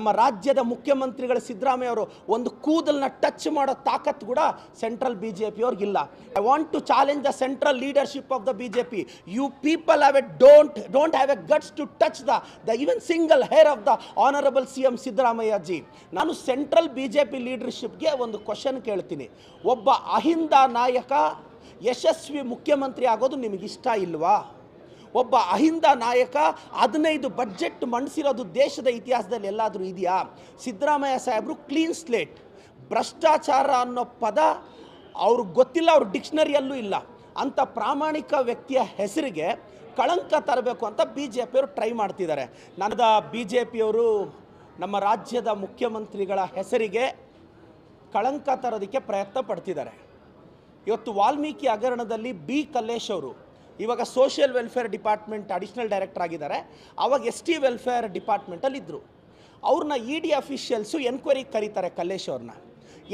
ನಮ್ಮ ರಾಜ್ಯದ ಮುಖ್ಯಮಂತ್ರಿಗಳ ಸಿದ್ದರಾಮಯ್ಯ ಅವರು ಒಂದು ಕೂದಲನ್ನ ಟಚ್ ಮಾಡೋ ತಾಕತ್ ಕೂಡ ಸೆಂಟ್ರಲ್ ಬಿ ಜೆ ಇಲ್ಲ. I want to challenge the central leadership of the B J P you people have a don't don't have a guts to touch the the even single hair of the honourable C M Siddaramaiah ji ನಾನು central B J P ಲೀಡರ್ಶಿಪ್ಗೆ ಒಂದು question ಕೇಳ್ತೀನಿ. ಒಬ್ಬ ಅಹಿಂದ ನಾಯಕ, ಯಶಸ್ವಿ ಮುಖ್ಯಮಂತ್ರಿ ಆಗೋದು ನಿಮಗಿಷ್ಟ ಇಲ್ವಾ? ಒಬ್ಬ ಅಹಿಂದ ನಾಯಕ, ಹದಿನೈದು ಬಡ್ಜೆಟ್ ಮಂಡಿಸಿರೋದು ದೇಶದ ಇತಿಹಾಸದಲ್ಲಿ ಎಲ್ಲಾದರೂ ಇದೆಯಾ? ಸಿದ್ದರಾಮಯ್ಯ ಸಾಹೇಬರು ಕ್ಲೀನ್ ಸ್ಲೇಟ್ ಭ್ರಷ್ಟಾಚಾರ ಅನ್ನೋ ಪದ ಅವ್ರಿಗೆ ಗೊತ್ತಿಲ್ಲ, ಅವ್ರ ಡಿಕ್ಷನರಿಯಲ್ಲೂ ಇಲ್ಲ. ಅಂಥ ಪ್ರಾಮಾಣಿಕ ವ್ಯಕ್ತಿಯ ಹೆಸರಿಗೆ ಕಳಂಕ ತರಬೇಕು ಅಂತ ಬಿ ಜೆ ಪಿಯವರು ಟ್ರೈ ಮಾಡ್ತಿದ್ದಾರೆ. ನನ್ನದ ಬಿ ಜೆ ಪಿಯವರು ನಮ್ಮ ರಾಜ್ಯದ ಮುಖ್ಯಮಂತ್ರಿಗಳ ಹೆಸರಿಗೆ ಕಳಂಕ ತರೋದಕ್ಕೆ ಪ್ರಯತ್ನ ಪಡ್ತಿದ್ದಾರೆ. ಇವತ್ತು ವಾಲ್ಮೀಕಿ ಹಗರಣದಲ್ಲಿ ಬಿ ಕಲ್ಲೇಶ್ ಅವರು ಇವಾಗ social welfare department additional director ಆಗಿದ್ದಾರೆ. ಅವಾಗ ಎಸ್ ಟಿ ವೆಲ್ಫೇರ್ ಡಿಪಾರ್ಟ್ಮೆಂಟಲ್ಲಿ ಇದ್ದರು ಅವ್ರನ್ನ ಇ ಡಿ ಅಫಿಷಿಯಲ್ಸು ಎನ್ಕ್ವೈರಿಗೆ ಕರೀತಾರೆ ಕಲ್ಲೇಶ್ ಅವ್ರನ್ನ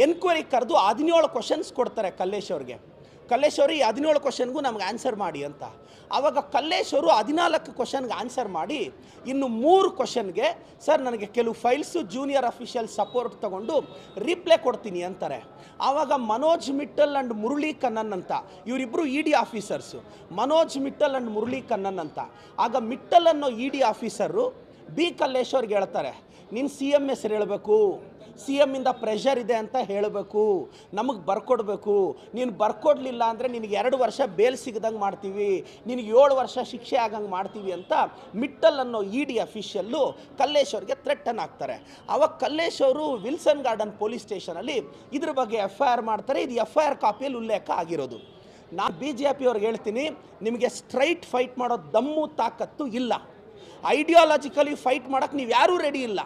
ಎನ್ಕ್ವೈರಿಗೆ ಕರೆದು ಹದಿನೇಳು ಕ್ವಶನ್ಸ್ ಕೊಡ್ತಾರೆ ಕಲ್ಲೇಶ್ ಅವ್ರಿಗೆ. ಕಲ್ಲೇಶ್ ಅವರು ಈ ಹದಿನೇಳು ಕ್ವಶನ್ಗೂ ನಮ್ಗೆ ಆನ್ಸರ್ ಮಾಡಿ ಅಂತ. ಆವಾಗ ಕಲ್ಲೇಶ್ವರು ಹದಿನಾಲ್ಕು ಕ್ವಶನ್ಗೆ ಆನ್ಸರ್ ಮಾಡಿ, ಇನ್ನು ಮೂರು ಕ್ವಶನ್ಗೆ ಸರ್, ನನಗೆ ಕೆಲವು ಫೈಲ್ಸು ಜೂನಿಯರ್ ಅಫಿಷಿಯಲ್ ಸಪೋರ್ಟ್ ತಗೊಂಡು ರಿಪ್ಲೈ ಕೊಡ್ತೀನಿ ಅಂತಾರೆ. ಆವಾಗ ಮನೋಜ್ ಮಿಟ್ಟಲ್ ಆ್ಯಂಡ್ ಮುರಳಿ ಕನ್ನನ್ ಅಂತ ಇವರಿಬ್ಬರು E D officers Manoj Mittal and Murali Kannan ಅಂತ. ಆಗ ಮಿಟ್ಟಲ್ ಅನ್ನೋ ಇ ಡಿ ಆಫೀಸರು ಬಿ ಕಲ್ಲೇಶ್ವರ್ಗೆ ಹೇಳ್ತಾರೆ ನಿನ್ನ ಸಿ ಎಂ ಹೆಸರು ಹೇಳಬೇಕು? ಸಿ ಎಮ್ಮಿಂದ ಪ್ರೆಷರ್ ಇದೆ ಅಂತ ಹೇಳಬೇಕು. ನಮಗೆ ಬರ್ಕೊಡ್ಬೇಕು. ನೀನು ಬರ್ಕೊಡ್ಲಿಲ್ಲ ಅಂದರೆ ನಿನಗೆ ಎರಡು ವರ್ಷ ಬೇಲ್ ಸಿಗದಂಗೆ ಮಾಡ್ತೀವಿ. ನಿನಗೆ ಏಳು ವರ್ಷ ಶಿಕ್ಷೆ ಆಗಂಗೆ ಮಾಡ್ತೀವಿ ಅಂತ ಮಿಟ್ಟಲ್ ಅನ್ನೋ ಇ ಡಿ ಅಫಿಷಿಯಲ್ಲು ಕಲ್ಲೇಶ್ ಅವ್ರಿಗೆ ಥ್ರೆಟನ್ ಆಗ್ತಾರೆ. ಅವಾಗ ಕಲ್ಲೇಶ್ ಅವರು ವಿಲ್ಸನ್ ಗಾರ್ಡನ್ ಪೊಲೀಸ್ ಸ್ಟೇಷನಲ್ಲಿ ಇದ್ರ ಬಗ್ಗೆ ಎಫ್ ಐ ಆರ್ ಮಾಡ್ತಾರೆ. ಇದು ಎಫ್ ಐ ಆರ್ ಕಾಪಿಯಲ್ಲಿ ಉಲ್ಲೇಖ ಆಗಿರೋದು. ನಾನು ಬಿ ಜೆ ಪಿ ಅವ್ರಿಗೆ ಹೇಳ್ತೀನಿ, ನಿಮಗೆ ಸ್ಟ್ರೈಟ್ ಫೈಟ್ ಮಾಡೋ ದಮ್ಮು ತಾಕತ್ತು ಇಲ್ಲ. ಐಡಿಯಾಲಜಿಕಲಿ ಫೈಟ್ ಮಾಡೋಕ್ಕೆ ನೀವು ಯಾರೂ ರೆಡಿ ಇಲ್ಲ.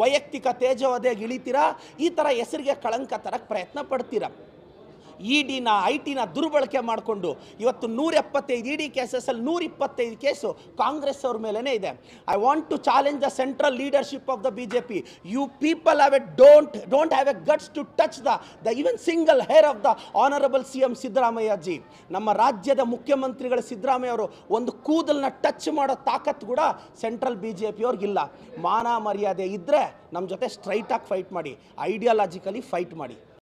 ವೈಯಕ್ತಿಕ ತೇಜವದೆಗೆ ಇಳಿತೀರಾ ಈ ಥರ ಹೆಸರಿಗೆ ಕಳಂಕ ತರಕ್ಕೆ ಪ್ರಯತ್ನ ಪಡ್ತೀರಾ? ಇ ಡಿನ ಐ ಟಿನ ದುರ್ಬಳಕೆ ಮಾಡಿಕೊಂಡು ಇವತ್ತು ನೂರ ಎಪ್ಪತ್ತೈದು ಇ ಡಿ ಕೇಸಸಲ್ಲಿ ನೂರ ಇಪ್ಪತ್ತೈದು ಕೇಸು ಕಾಂಗ್ರೆಸ್ ಅವ್ರ ಮೇಲೇ ಇದೆ. I want to challenge the central leadership of the B J P you people have a don't don't have a guts to touch the the even single hair of the honourable C M Siddaramaiah ji ನಮ್ಮ ರಾಜ್ಯದ ಮುಖ್ಯಮಂತ್ರಿಗಳ ಸಿದ್ದರಾಮಯ್ಯ ಅವರು ಒಂದು ಕೂದಲನ್ನ touch ಮಾಡೋ ತಾಕತ್ ಕೂಡ central B J P ಅವ್ರಿಗಿಲ್ಲ ಮಾನ ಮರ್ಯಾದೆ ಇದ್ದರೆ ನಮ್ಮ ಜೊತೆ ಸ್ಟ್ರೈಟಾಗಿ ಫೈಟ್ ಮಾಡಿ. ಐಡಿಯಾಲಜಿಕಲಿ ಫೈಟ್ ಮಾಡಿ.